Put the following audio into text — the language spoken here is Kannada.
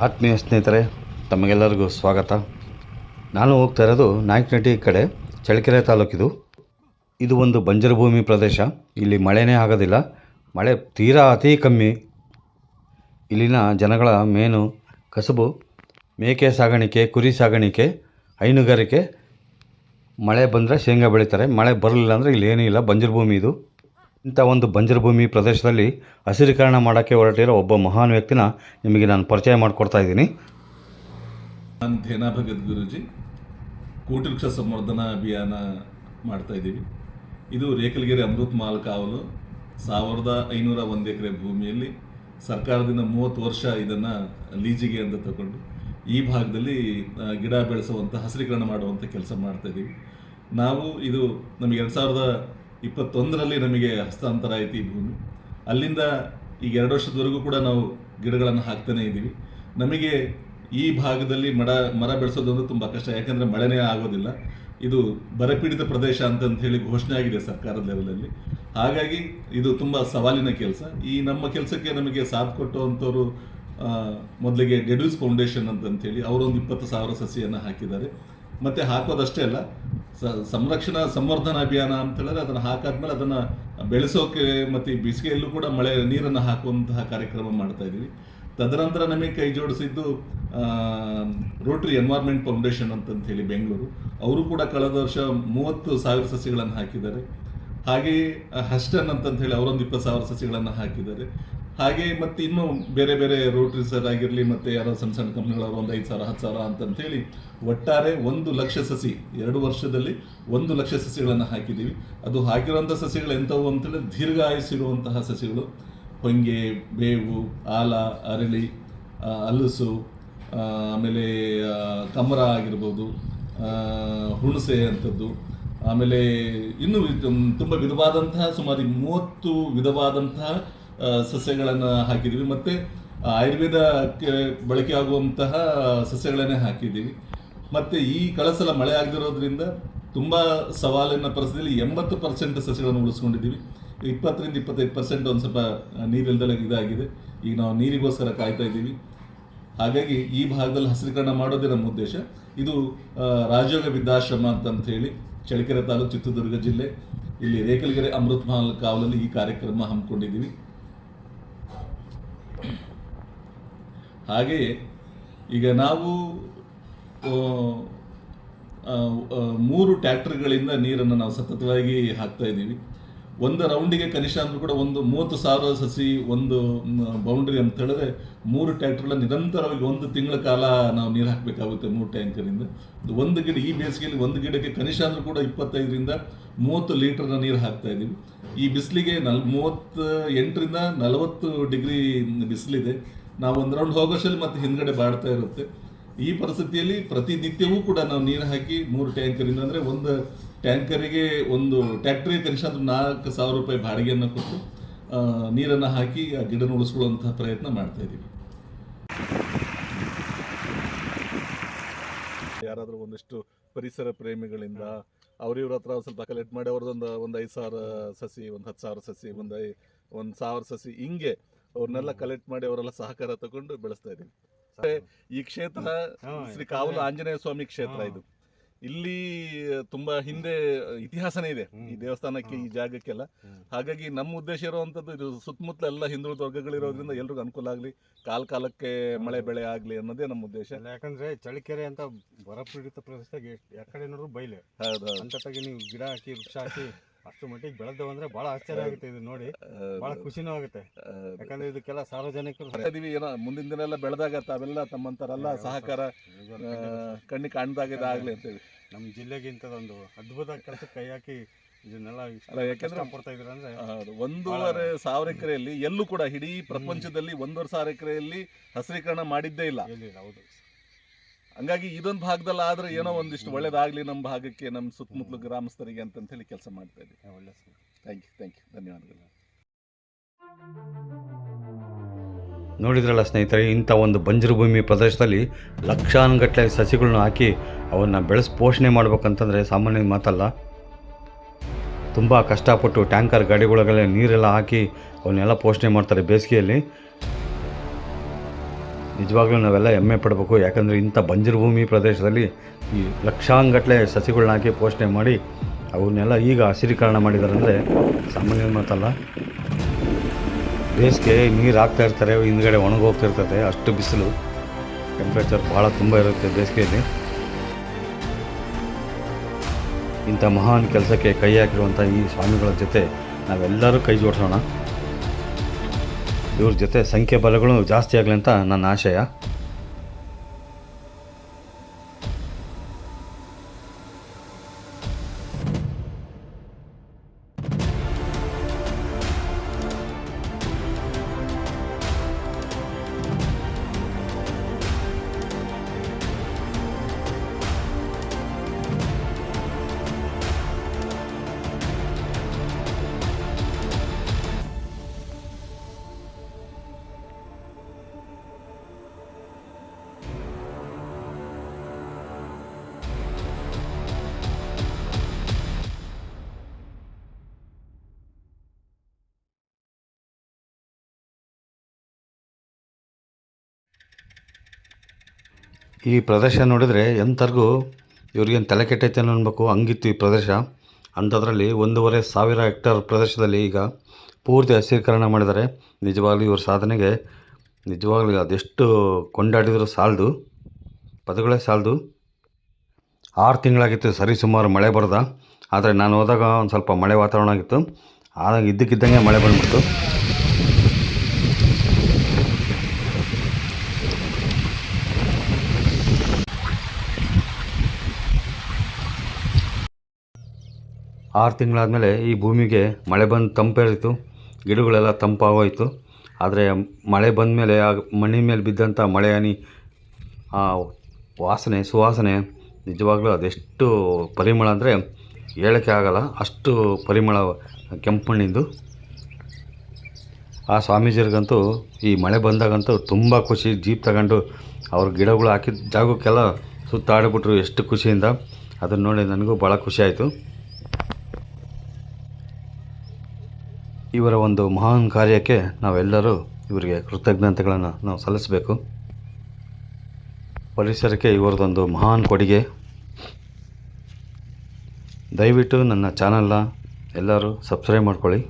ಆತ್ಮೀಯ ಸ್ನೇಹಿತರೆ, ತಮಗೆಲ್ಲರಿಗೂ ಸ್ವಾಗತ. ನಾನು ಹೋಗ್ತಾ ಇರೋದು ನಾಯಕನಹಟ್ಟಿ ಕಡೆ, ಚಳ್ಳಕೆರೆ ತಾಲೂಕಿದು. ಇದು ಒಂದು ಬಂಜರು ಭೂಮಿ ಪ್ರದೇಶ. ಇಲ್ಲಿ ಮಳೆನೇ ಆಗೋದಿಲ್ಲ. ಮಳೆ ತೀರಾ ಅತಿ ಕಮ್ಮಿ. ಇಲ್ಲಿನ ಜನಗಳ ಮೇನು ಕಸುಬು, ಮೇಕೆ ಸಾಗಾಣಿಕೆ, ಕುರಿ ಸಾಗಾಣಿಕೆ, ಹೈನುಗಾರಿಕೆ. ಮಳೆ ಬಂದರೆ ಶೇಂಗಾ ಬೆಳೀತಾರೆ. ಮಳೆ ಬರಲಿಲ್ಲ ಅಂದರೆ ಇಲ್ಲಿ ಏನೂ ಇಲ್ಲ ಬಂಜರು ಭೂಮಿ ಇದು. ಇಂಥ ಒಂದು ಬಂಜರು ಭೂಮಿ ಪ್ರದೇಶದಲ್ಲಿ ಹಸಿರೀಕರಣ ಮಾಡೋಕ್ಕೆ ಹೊರಟಿರೋ ಒಬ್ಬ ಮಹಾನ್ ವ್ಯಕ್ತಿನ ನಿಮಗೆ ನಾನು ಪರಿಚಯ ಮಾಡಿಕೊಡ್ತಾ ಇದ್ದೀನಿ. ನಾನು ಧೇನಾ ಭಗತ್ ಗುರುಜಿ ಕೋಟಿ ವೃಕ್ಷ ಸಂವರ್ಧನಾ ಅಭಿಯಾನ ಮಾಡ್ತಾ ಇದ್ದೀವಿ. ಇದು ರೇಖಲಗೆರೆ ಅಮೃತ್ ಮಾಲ್ ಕಾವಲು ಸಾವಿರದ ಐನೂರ ಒಂದು ಎಕರೆ ಭೂಮಿಯಲ್ಲಿ ಸರ್ಕಾರದಿಂದ ಮೂವತ್ತು ವರ್ಷ ಇದನ್ನು ಲೀಜಿಗೆ ಅಂತ ತಗೊಂಡು ಈ ಭಾಗದಲ್ಲಿ ಗಿಡ ಬೆಳೆಸುವಂಥ ಹಸಿರೀಕರಣ ಮಾಡುವಂಥ ಕೆಲಸ ಮಾಡ್ತಾ ಇದ್ದೀವಿ. ನಾವು ಇದು ನಮಗೆ ಎರಡು ಸಾವಿರದ ಇಪ್ಪತ್ತೊಂದರಲ್ಲಿ ನಮಗೆ ಹಸ್ತಾಂತರ ಆಯಿತು ಈ ಭೂಮಿ. ಅಲ್ಲಿಂದ ಈಗ ಎರಡು ವರ್ಷದವರೆಗೂ ಕೂಡ ನಾವು ಗಿಡಗಳನ್ನು ಹಾಕ್ತಾನೆ ಇದ್ದೀವಿ. ನಮಗೆ ಈ ಭಾಗದಲ್ಲಿ ಮಡ, ಮರ ಬೆಳೆಸೋದು ಅಂದರೆ ತುಂಬ ಕಷ್ಟ, ಯಾಕಂದರೆ ಮಳೆನೇ ಆಗೋದಿಲ್ಲ. ಇದು ಬರಪೀಡಿತ ಪ್ರದೇಶ ಅಂತಂತ ಹೇಳಿ ಘೋಷಣೆ ಆಗಿದೆ ಸರ್ಕಾರದ ಲೆವೆಲಲ್ಲಿ ಹಾಗಾಗಿ ಇದು ತುಂಬ ಸವಾಲಿನ ಕೆಲಸ. ಈ ನಮ್ಮ ಕೆಲಸಕ್ಕೆ ನಮಗೆ ಸಾಥ್ ಕೊಟ್ಟುವಂಥವ್ರು ಮೊದಲಿಗೆ ಡೆಡ್ಯೂಸ್ ಫೌಂಡೇಶನ್ ಅಂತಂತೇಳಿ ಅವರೊಂದು ಇಪ್ಪತ್ತು ಸಾವಿರ ಸಸಿಯನ್ನು ಹಾಕಿದ್ದಾರೆ. ಮತ್ತು ಹಾಕೋದಷ್ಟೇ ಅಲ್ಲ ಸಂರಕ್ಷಣಾ ಸಂವರ್ಧನಾ ಅಭಿಯಾನ ಅಂತ ಹೇಳಿದ್ರೆ ಅದನ್ನು ಹಾಕಾದ್ಮೇಲೆ ಅದನ್ನು ಬೆಳೆಸೋಕೆ ಮತ್ತು ಈ ಬೇಸಿಗೆಯಲ್ಲೂ ಕೂಡ ಮಳೆ ನೀರನ್ನು ಹಾಕುವಂತಹ ಕಾರ್ಯಕ್ರಮ ಮಾಡ್ತಾ ಇದ್ದೀವಿ. ತದನಂತರ ನಮಗೆ ಕೈ ಜೋಡಿಸಿದ್ದು ರೋಟ್ರಿ ಎನ್ವೈರ್ಮೆಂಟ್ ಫೌಂಡೇಶನ್ ಅಂತಂತ ಹೇಳಿ ಬೆಂಗಳೂರು. ಅವರು ಕೂಡ ಕಳೆದ ವರ್ಷ ಮೂವತ್ತು ಸಾವಿರ ಸಸಿಗಳನ್ನು ಹಾಕಿದ್ದಾರೆ. ಹಾಗೆಯೇ ಹಸ್ಟನ್ ಅಂತ ಹೇಳಿ ಅವರೊಂದು ಇಪ್ಪತ್ತು ಸಾವಿರ ಸಸಿಗಳನ್ನು ಹಾಕಿದ್ದಾರೆ. ಹಾಗೆ ಮತ್ತೆ ಇನ್ನೂ ಬೇರೆ ಬೇರೆ ರೋಟರಿ ಆಗಿರಲಿ ಮತ್ತೆ ಯಾರೋ ಸಣ್ಣ ಸಣ್ಣ ಕಂಪ್ನಿಗಳವರು ಒಂದು ಐದು ಸಾವಿರ, ಹತ್ತು ಸಾವಿರ ಅಂತಂಥೇಳಿ ಒಟ್ಟಾರೆ ಒಂದು ಲಕ್ಷ ಸಸಿ, ಎರಡು ವರ್ಷದಲ್ಲಿ ಒಂದು ಲಕ್ಷ ಸಸಿಗಳನ್ನು ಹಾಕಿದ್ದೀವಿ. ಅದು ಹಾಕಿರುವಂಥ ಸಸಿಗಳು ಎಂಥವು ಅಂತೇಳಿ ದೀರ್ಘಾಯುಸಿರುವಂತಹ ಸಸಿಗಳು. ಹೊಂಗೆ, ಬೇವು, ಆಲ, ಅರಳಿ ಹಲಸು ಆಮೇಲೆ ಕಮರ ಆಗಿರ್ಬೋದು ಹುಣಸೆ ಅಂಥದ್ದು ಆಮೇಲೆ ಇನ್ನೂ ತುಂಬ ವಿಧವಾದಂತಹ ಸುಮಾರು ಮೂವತ್ತು ವಿಧವಾದಂತಹ ಸಸ್ಯಗಳನ್ನು ಹಾಕಿದ್ದೀವಿ ಮತ್ತು ಆಯುರ್ವೇದಕ್ಕೆ ಬಳಕೆ ಆಗುವಂತಹ ಸಸ್ಯಗಳನ್ನೇ ಹಾಕಿದ್ದೀವಿ ಮತ್ತು ಈ ಕಳಸಲ ಮಳೆ ಆಗದಿರೋದ್ರಿಂದ ತುಂಬ ಸವಾಲಿನ ಪರಿಸ್ಥಿತಿಯಲ್ಲಿ ಎಂಬತ್ತು ಪರ್ಸೆಂಟ್ ಸಸ್ಯಗಳನ್ನು ಉಳಿಸ್ಕೊಂಡಿದ್ದೀವಿ ಇಪ್ಪತ್ತರಿಂದ ಇಪ್ಪತ್ತೈದು ಪರ್ಸೆಂಟ್ ಒಂದು ಸ್ವಲ್ಪ ನೀರಿಲ್ದಲೇ ಇದಾಗಿದೆ. ಈಗ ನಾವು ನೀರಿಗೋಸ್ಕರ ಕಾಯ್ತಾ ಇದ್ದೀವಿ. ಹಾಗಾಗಿ ಈ ಭಾಗದಲ್ಲಿ ಹಸಿರೀಕರಣ ಮಾಡೋದೇ ನಮ್ಮ ಉದ್ದೇಶ. ಇದು ರಾಜಯೋಗ ವಿದ್ಯಾಶ್ರಮ ಅಂತಂತ ಹೇಳಿ ಚಳ್ಳಕೆರೆ ತಾಲೂಕು ಚಿತ್ರದುರ್ಗ ಜಿಲ್ಲೆ, ಇಲ್ಲಿ ರೇಖಲಗೆರೆ ಅಮೃತ್ ಮಹಲ್ ಕಾವಲಲ್ಲಿ ಈ ಕಾರ್ಯಕ್ರಮ ಹಮ್ಮಿಕೊಂಡಿದ್ದೀವಿ. ಹಾಗೆಯೇ ಈಗ ನಾವು ಮೂರು ಟ್ಯಾಕ್ಟರ್ಗಳಿಂದ ನೀರನ್ನು ನಾವು ಸತತವಾಗಿ ಹಾಕ್ತಾ ಇದ್ದೀವಿ. ಒಂದು ರೌಂಡಿಗೆ ಕನಿಷ್ಠ ಅಂದ್ರೂ ಕೂಡ ಒಂದು ಮೂವತ್ತು ಸಾವಿರ ಸಸಿ, ಒಂದು ಬೌಂಡ್ರಿ ಅಂತ ಹೇಳಿದ್ರೆ ಮೂರು ಟ್ಯಾಕ್ಟರ್ಗಳ ನಿರಂತರವಾಗಿ ಒಂದು ತಿಂಗಳ ಕಾಲ ನಾವು ನೀರು ಹಾಕಬೇಕಾಗುತ್ತೆ ಮೂರು ಟ್ಯಾಂಕರಿಂದ ಒಂದು ಗಿಡ, ಈ ಬೇಸಿಗೆಯಲ್ಲಿ ಒಂದು ಗಿಡಕ್ಕೆ ಕನಿಷ್ಠ ಅಂದ್ರೂ ಕೂಡ ಇಪ್ಪತ್ತೈದರಿಂದ ಮೂವತ್ತು ಲೀಟರ್ನ ನೀರು ಹಾಕ್ತಾ ಇದ್ದೀವಿ. ಈ ಬಿಸಿಲಿಗೆ ನಲ್ ಮೂವತ್ತು ಎಂಟರಿಂದ ನಲವತ್ತು ಡಿಗ್ರಿ ಬಿಸಿಲಿದೆ. ನಾವು ಒಂದು ರೌಂಡ್ ಹೋಗೋಷ್ಟಲ್ಲಿ ಮತ್ತೆ ಹಿಂದ್ಗಡೆ ಬಾಡ್ತಾ ಇರುತ್ತೆ. ಈ ಪರಿಸ್ಥಿತಿಯಲ್ಲಿ ಪ್ರತಿನಿತ್ಯವೂ ಕೂಡ ನಾವು ನೀರು ಹಾಕಿ ಮೂರು ಟ್ಯಾಂಕರಿಂದ ಅಂದರೆ ಒಂದು ಟ್ಯಾಂಕರಿಗೆ ಒಂದು ಟ್ಯಾಕ್ಟ್ರಿ ಕನಿಷ್ಠ ಅಂದ್ರೆ ನಾಲ್ಕು ಸಾವಿರ ರೂಪಾಯಿ ಬಾಡಿಗೆಯನ್ನು ಕೊಟ್ಟು ನೀರನ್ನು ಹಾಕಿ ಆ ಗಿಡನ ಉಳಿಸ್ಕೊಳ್ಳುವಂತಹ ಪ್ರಯತ್ನ ಮಾಡ್ತಾ ಇದ್ದೀವಿ. ಯಾರಾದರೂ ಒಂದಿಷ್ಟು ಪರಿಸರ ಪ್ರೇಮಿಗಳಿಂದ ಅವ್ರಿವ್ರ ಹತ್ರ ಸ್ವಲ್ಪ ಕಲೆಕ್ಟ್ ಮಾಡಿ ಅವ್ರದ್ದೊಂದು ಒಂದು ಐದು ಸಾವಿರ ಸಸಿ ಒಂದು ಹತ್ತು ಸಾವಿರ ಸಸಿ ಒಂದು ಐ ಒಂದು ಸಾವಿರ ಸಸಿ ಹಿಂಗೆ ಅವ್ರನ್ನೆಲ್ಲ ಕಲೆಕ್ಟ್ ಮಾಡಿ ಅವರೆಲ್ಲ ಸಹಕಾರ ತಗೊಂಡು ಬೆಳೆಸ್ತಾ ಇದ್ದೀವಿ. ಈ ಕ್ಷೇತ್ರ ಶ್ರೀ ಕಾವಲು ಆಂಜನೇಯ ಸ್ವಾಮಿ ಕ್ಷೇತ್ರ ಇದು. ಇಲ್ಲಿ ತುಂಬಾ ಹಿಂದೆ ಇತಿಹಾಸನೇ ಇದೆ ಈ ದೇವಸ್ಥಾನಕ್ಕೆ ಈ ಜಾಗಕ್ಕೆಲ್ಲ ಹಾಗಾಗಿ ನಮ್ಮ ಉದ್ದೇಶ ಇರುವಂತದ್ದು ಇದು ಸುತ್ತಮುತ್ತಲ ಎಲ್ಲ ಹಿಂದುಳಿದ ವರ್ಗಗಳಿರೋದ್ರಿಂದ ಎಲ್ರಿಗೂ ಅನುಕೂಲ ಆಗಲಿ ಕಾಲ ಕಾಲಕ್ಕೆ ಮಳೆ ಬೆಳೆ ಆಗಲಿ ಅನ್ನೋದೇ ನಮ್ಮ ಉದ್ದೇಶ. ಯಾಕಂದ್ರೆ ಚಳಿಕೆರೆ ಅಂತ ಬರಪೀಡಿತ ಪ್ರದೇಶದಾಗ ಯಾಕಡೆ ನೋಡಿದ್ರು ಬೈಲೆ. ಹೌದು ಅಂತ ನೀವು ಗಿಡ ಹಾಕಿ ವೃಕ್ಷ ಹಾಕಿ ಅಷ್ಟು ಮಟ್ಟಿಗೆ ಬೆಳೆದವು ಅಂದ್ರೆ ಬಹಳ ಆಶ್ಚರ್ಯ ಆಗುತ್ತೆ ಇದು ನೋಡಿ. ಬಹಳ ಖುಷಿನೂ ಆಗುತ್ತೆ. ಯಾಕಂದ್ರೆ ಇದಕ್ಕೆಲ್ಲ ಸಾರ್ವಜನಿಕರು ಇದೀವಿ ಏನೋ ಮುಂದಿನ ದಿನ ಎಲ್ಲ ಬೆಳೆದಾಗ ತಾವೆಲ್ಲ ತಮ್ಮಂತರೆಲ್ಲ ಸಹಕಾರ ಕಣ್ಣಿ ಕಾಣ್ದಾಗ ಇದಾಗ್ಲಿ ಅಂತೇಳಿ. ನಮ್ಮ ಜಿಲ್ಲೆಗೆ ಇಂಥದ್ದೊಂದು ಅದ್ಭುತ ಕೆಲಸ ಕೈ ಹಾಕಿ ಇದನ್ನೆಲ್ಲ ಯಾಕಂದ್ರೆ-. ಒಂದೂವರೆ ಸಾವಿರ ಎಕರೆಯಲ್ಲಿ ಎಲ್ಲೂ ಕೂಡ ಇಡೀ ಪ್ರಪಂಚದಲ್ಲಿ ಒಂದೂವರೆ ಸಾವಿರ ಎಕರೆಯಲ್ಲಿ ಹಸಿರೀಕರಣ ಮಾಡಿದ್ದೇ ಇಲ್ಲ ಹೌದು. ಹಂಗಾಗಿ ಇದೊಂದು ಭಾಗದಲ್ಲಿ ಆದ್ರೆ ಏನೋ ಒಂದಿಷ್ಟು ಒಳ್ಳೇದಾಗ್ಲಿ ನಮ್ಮ ಭಾಗಕ್ಕೆ ನಮ್ಮ ಸುತ್ತಮುತ್ತಲು ಗ್ರಾಮಸ್ಥರಿಗೆ ಅಂತ ಹೇಳಿ ಕೆಲಸ ಮಾಡ್ತಾ ಇದ್ದೀವಿ. ಒಳ್ಳೆ ಥ್ಯಾಂಕ್ ಯು ಥ್ಯಾಂಕ್ ಯು ಧನ್ಯವಾದಗಳು. ನೋಡಿದ್ರಲ್ಲ ಸ್ನೇಹಿತರೆ ಇಂಥ ಒಂದು ಬಂಜರು ಭೂಮಿ ಪ್ರದೇಶದಲ್ಲಿ ಲಕ್ಷಾನುಗಟ್ಟಲೆ ಸಸಿಗಳನ್ನ ಹಾಕಿ ಅವನ್ನ ಬೆಳೆಸಿ ಪೋಷಣೆ ಮಾಡ್ಬೇಕಂತಂದರೆ ಸಾಮಾನ್ಯ ಮಾತಲ್ಲ. ತುಂಬ ಕಷ್ಟಪಟ್ಟು ಟ್ಯಾಂಕರ್ ಗಾಡಿಗಳಿಗೆಲ್ಲ ನೀರೆಲ್ಲ ಹಾಕಿ ಅವನ್ನೆಲ್ಲ ಪೋಷಣೆ ಮಾಡ್ತಾರೆ ಬೇಸಿಗೆಯಲ್ಲಿ. ನಿಜವಾಗ್ಲೂ ನಾವೆಲ್ಲ ಹೆಮ್ಮೆ ಪಡಬೇಕು. ಯಾಕಂದರೆ ಇಂಥ ಬಂಜರು ಭೂಮಿ ಪ್ರದೇಶದಲ್ಲಿ ಈ ಲಕ್ಷಾಂಗಟ್ಲೆ ಸಸಿಗಳನ್ನ ಹಾಕಿ ಪೋಷಣೆ ಮಾಡಿ ಅವನ್ನೆಲ್ಲ ಈಗ ಹಸಿರೀಕರಣ ಮಾಡಿದ್ದಾರೆ ಅಂದರೆ ಸಾಮಾನ್ಯ ಮಾತಲ್ಲ. ಬೇಸಿಗೆ ನೀರು ಹಾಕ್ತಾ ಇರ್ತಾರೆ, ಹಿಂದ್ಗಡೆ ಒಣಗೋಗ್ತಿರ್ತದೆ ಅಷ್ಟು ಬಿಸಿಲು. ಟೆಂಪ್ರೇಚರ್ ಭಾಳ ತುಂಬ ಇರುತ್ತೆ ಬೇಸಿಗೆಯಲ್ಲಿ. ಇಂಥ ಮಹಾನ್ ಕೆಲಸಕ್ಕೆ ಕೈ ಹಾಕಿರುವಂಥ ಈ ಸ್ವಾಮಿಗಳ ಜೊತೆ ನಾವೆಲ್ಲರೂ ಕೈ ಜೋಡಿಸೋಣ. ಇವ್ರ ಜೊತೆ ಸಂಖ್ಯೆ ಬಲಗಳು ಜಾಸ್ತಿ ಆಗಲಿ ಅಂತ ನನ್ನ ಆಶಯ. ಈ ಪ್ರದೇಶ ನೋಡಿದರೆ ಎಂಥರ್ಗೂ ಇವ್ರಿಗೇನು ತಲೆ ಕೆಟ್ಟೈತೆ ಅನ್ಬೇಕು ಹಂಗಿತ್ತು ಈ ಪ್ರದೇಶ. ಅಂಥದ್ರಲ್ಲಿ ಒಂದೂವರೆ ಸಾವಿರ ಹೆಕ್ಟರ್ ಪ್ರದೇಶದಲ್ಲಿ ಈಗ ಪೂರ್ತಿ ಹಸಿರೀಕರಣ ಮಾಡಿದ್ದಾರೆ. ನಿಜವಾಗ್ಲೂ ಇವ್ರ ಸಾಧನೆಗೆ, ನಿಜವಾಗ್ಲೂ ಅದೆಷ್ಟು ಕೊಂಡಾಡಿದರೂ ಸಾಲದು. ಪದಗಳೇ ಸಾಲದು. ಆರು ತಿಂಗಳಾಗಿತ್ತು ಸರಿ ಸುಮಾರು ಮಳೆ ಬರೋದ. ಆದರೆ ನಾನು ಹೋದಾಗ ಒಂದು ಸ್ವಲ್ಪ ಮಳೆ ವಾತಾವರಣ ಆಗಿತ್ತು. ಆದಾಗ ಇದ್ದಕ್ಕಿದ್ದಂಗೆ ಮಳೆ ಬಂದ್ಬಿಡ್ತು. ಆರು ತಿಂಗಳಾದಮೇಲೆ ಈ ಭೂಮಿಗೆ ಮಳೆ ಬಂದು ತಂಪೇರಿತು ಗಿಡಗಳೆಲ್ಲ ತಂಪಾಗೋಯಿತು. ಆದರೆ ಮಳೆ ಬಂದ ಮೇಲೆ ಆ ಮಣ್ಣಿನ ಮೇಲೆ ಬಿದ್ದಂಥ ಮಳೆ ಹನಿ, ಆ ವಾಸನೆ, ಸುವಾಸನೆ ನಿಜವಾಗ್ಲೂ ಅದೆಷ್ಟು ಪರಿಮಳ ಅಂದರೆ ಹೇಳೋಕ್ಕೆ ಆಗಲ್ಲ. ಅಷ್ಟು ಪರಿಮಳ ಕೆಂಪು ಮಣ್ಣಿಂದು. ಆ ಸ್ವಾಮೀಜಿಯರಿಗಂತೂ ಈ ಮಳೆ ಬಂದಾಗಂತೂ ತುಂಬ ಖುಷಿ. ಜೀಪ್ ತಗೊಂಡು ಅವ್ರ ಗಿಡಗಳು ಹಾಕಿದ ಜಾಗಕ್ಕೆಲ್ಲ ಸುತ್ತಾಡಿಬಿಟ್ರು ಎಷ್ಟು ಖುಷಿಯಿಂದ. ಅದನ್ನು ನೋಡಿ ನನಗೂ ಭಾಳ ಖುಷಿ ಆಯಿತು. ಇವರ ಒಂದು ಮಹಾನ್ ಕಾರ್ಯಕ್ಕೆ ನಾವೆಲ್ಲರೂ ಇವರಿಗೆ ಕೃತಜ್ಞತೆಗಳನ್ನು ನಾವು ಸಲ್ಲಿಸಬೇಕು. ಪರಿಸರಕ್ಕೆ ಇವರದೊಂದು ಮಹಾನ್ ಕೊಡುಗೆ. ದಯವಿಟ್ಟು ನನ್ನ ಚಾನಲ್ನ ಎಲ್ಲರೂ ಸಬ್ಸ್ಕ್ರೈಬ್ ಮಾಡ್ಕೊಳ್ಳಿ.